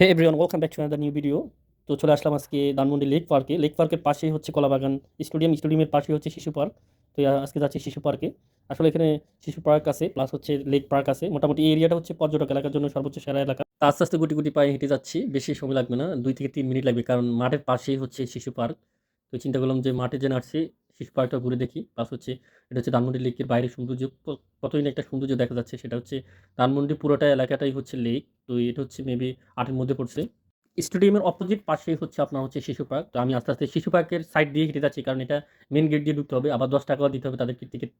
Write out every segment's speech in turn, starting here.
Hey everyone welcome back to another new video তো চলে আসলাম আজকে ধানমন্ডি লেক পার্কে লেক পার্কের পাশেই হচ্ছে কলাবাগান। স্টেডিয়াম স্টেডিয়ামের পাশেই হচ্ছে শিশু পার্ক তো আজকে যাচ্ছি শিশু পার্কে আসলে এখানে শিশু পার্ক আছে প্লাস হচ্ছে লেক পার্ক আছে। মোটামুটি এই এরিয়াটা হচ্ছে পর্যটক এলাকার জন্য সর্বোচ্চ সেরা এলাকা। আস্তে আস্তে গুটি গুটি পায়ে হেঁটে যাচ্ছি, বেশি সময় লাগবে না। দুই থেকে তিন মিনিট লাগবে, কারণ মাঠের পাশেই হচ্ছে শিশু পার্ক তো চিন্তা করলাম যে মাঠে যে আসছি শিশু পার্কটা ঘুরে দেখি। প্লাস হচ্ছে, এটা হচ্ছে ধানমন্ডি লেকের বাইরে সৌন্দর্য। কতই না একটা সৌন্দর্য দেখা যাচ্ছে, সেটা হচ্ছে ধানমন্ডি পুরোটা এলাকাটাই হচ্ছে লেক তো এটা হচ্ছে মেবি আটের মধ্যে পড়ছে। স্টেডিয়ামের অপোজিট পাশেই হচ্ছে আপনার হচ্ছে শিশু পার্ক তো আমি আস্তে আস্তে শিশু পার্কের সাইড দিয়ে হেঁটে যাচ্ছি, কারণ এটা মেন গেট দিয়ে ঢুকতে হবে, আবার দশ টাকাও দিতে হবে তাদেরকে টিকিট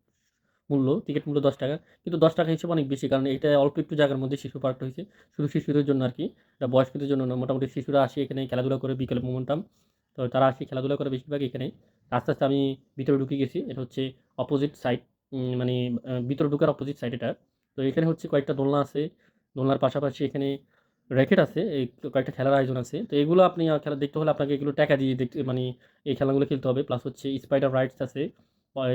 মূল্য টিকিট মূল্য দশ টাকা। কিন্তু দশ টাকা হিসেবে অনেক বেশি, কারণ এটা অল্প একটু জায়গার মধ্যে শিশু পার্কটা হয়েছে, শুধু শিশুদের জন্য আর কি, এটা বয়স্কদের জন্য মোটামুটি শিশুরা আসে এখানে খেলাধুলা করে বিকেলে মোমেন্টাম তো তারা আসে খেলাধুলা করে বেশিরভাগ এখানে আস্তে আস্তে আমি ভিতরে ঢুকে গেছি। এটা হচ্ছে অপোজিট সাইড মানে ভিতরে ঢুকার অপোজিট সাইড এটা। তো এখানে হচ্ছে কয়েকটা দোলনা আছে। দোলনার পাশাপাশি এখানে র্যাকেট আছে, এই কয়েকটা খেলার আয়োজন আছে। তো এগুলো আপনি খেলা দেখতে হলে আপনাকে এগুলো টাকা দিয়ে দেখতে মানে এই খেলাগুলো খেলতে হবে। প্লাস হচ্ছে স্পাইডার রাইডস আছে।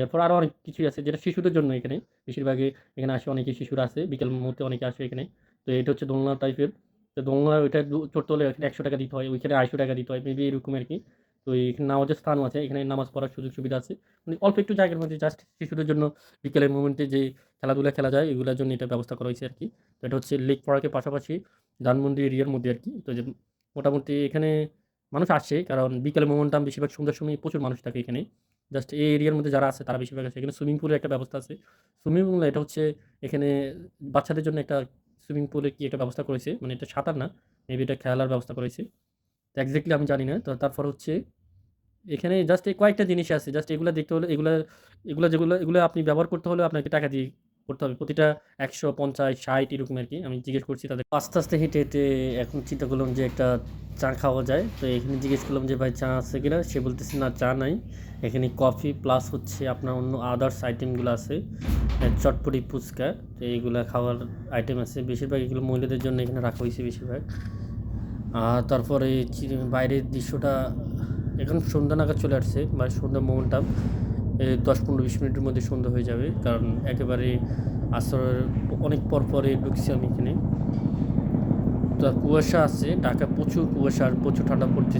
এরপর আরও অনেক কিছুই আছে যেটা শিশুদের জন্য এখানে। বেশিরভাগই এখানে আসে অনেকে শিশুরা আছে, বিকেল মুহূর্তে অনেকে আসে এখানে। তো এটা হচ্ছে দোলনা টাইপের তো দোলনা ওইটা চড়তে হলে একশো টাকা দিতে হয়, ওইখানে আড়াইশো টাকা দিতে হয় মেবি এরকম আর কি। তো এখানে নামাজের স্থানও আছে, এখানে নামাজ পড়ার সুযোগ সুবিধা আছে। মানে অল্প একটু জায়গার মধ্যে জাস্ট শিশুদের জন্য বিকেলের মোমেন্টে যে খেলাধুলা খেলা যায়, এগুলোর জন্য এটা ব্যবস্থা করা হয়েছে আর কি তো এটা হচ্ছে লেক পার্কের পাশাপাশি ধানমন্ডি এরিয়ার মধ্যে আর কি তো যে মোটামুটি এখানে মানুষ আসছে কারণ বিকেলের মোমেন্টাম বেশিরভাগ সন্ধ্যার সময় প্রচুর মানুষ থাকে এখানে। জাস্ট এই এরিয়ার মধ্যে যারা আছে, তারা বেশিরভাগ আছে। এখানে সুইমিং পুলের একটা ব্যবস্থা আছে। সুইমিং পুল এটা হচ্ছে এখানে বাচ্চাদের জন্য একটা সুইমিং পুলের কি একটা ব্যবস্থা করেছে। মানে এটা সাঁতার না মেবি এটা খেলার ব্যবস্থা করেছে। এক্স্যাক্টলি আমি জানি না। তো তারপর হচ্ছে, এখানে জাস্ট এই কয়েকটা জিনিস আছে। জাস্ট এগুলো দেখতে হলে, এগুলো এগুলো যেগুলো, এগুলো আপনি ব্যবহার করতে হলে আপনাকে টাকা দিয়ে করতে হবে। প্রতিটা একশো, পঞ্চাশ, ষাট এরকম আর কি। আমি জিজ্ঞেস করছি তাদের। আস্তে আস্তে হেঁটে হেঁটে এখন চিন্তা করলাম যে একটা চা খাওয়া যায়। তো এখানে জিজ্ঞেস করলাম যে, ভাই, চা আছে কিনা? সে বলতেছে, না, চা নাই। এখানে কফি প্লাস হচ্ছে আপনার অন্য আদার্স আইটেমগুলো আছে। চটপটি ফুচকা। তো এইগুলো খাওয়ার আইটেম আছে। বেশিরভাগ এগুলো মহিলাদের জন্য এখানে রাখা হয়েছে বেশিরভাগ। তারপরে বাইরের দৃশ্যটা এখন সন্ধ্যা নাগাদ চলে আসছে মানে সন্ধ্যা মোমেন্টাম এই দশ পনেরো বিশ মিনিটের মধ্যে সন্ধ্যা হয়ে যাবে, কারণ একেবারে আসরের অনেক পর পরে ঢুকছি আমি এখানে। তো কুয়াশা আছে ঢাকা প্রচুর কুয়াশা আর প্রচুর ঠান্ডা পড়তেছে।